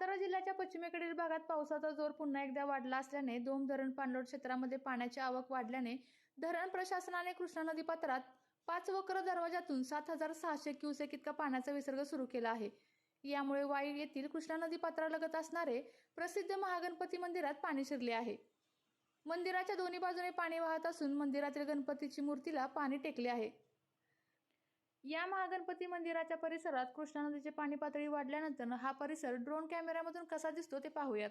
सातारा जिल्ह्याच्या पश्चिमेकडील भागात पावसाचा जोर पुन्हा एकदा वाढला असल्याने दोम धरण पाणलोट क्षेत्रामध्ये पाण्याची आवक वाढल्याने धरण प्रशासनाने कृष्णा नदी पात्रात पाच वक्र दरवाजातून सात हजार सहाशे क्युसेक इतका पाण्याचा विसर्ग सुरू केला आहे. यामुळे वाई येथील कृष्णा नदी पात्रालगत असणारे प्रसिद्ध महागणपती मंदिरात पाणी शिरले आहे. मंदिराच्या दोन्ही बाजूने पाणी वाहत असून मंदिरातील गणपतीची मूर्तीला पाणी टेकले आहे. या महागणपती मंदिराच्या परिसरात कृष्णा नदीचे पाणी पातळी वाढल्यानंतर हा परिसर ड्रोन कॅमेऱ्यामधून कसा दिसतो ते पाहूयात.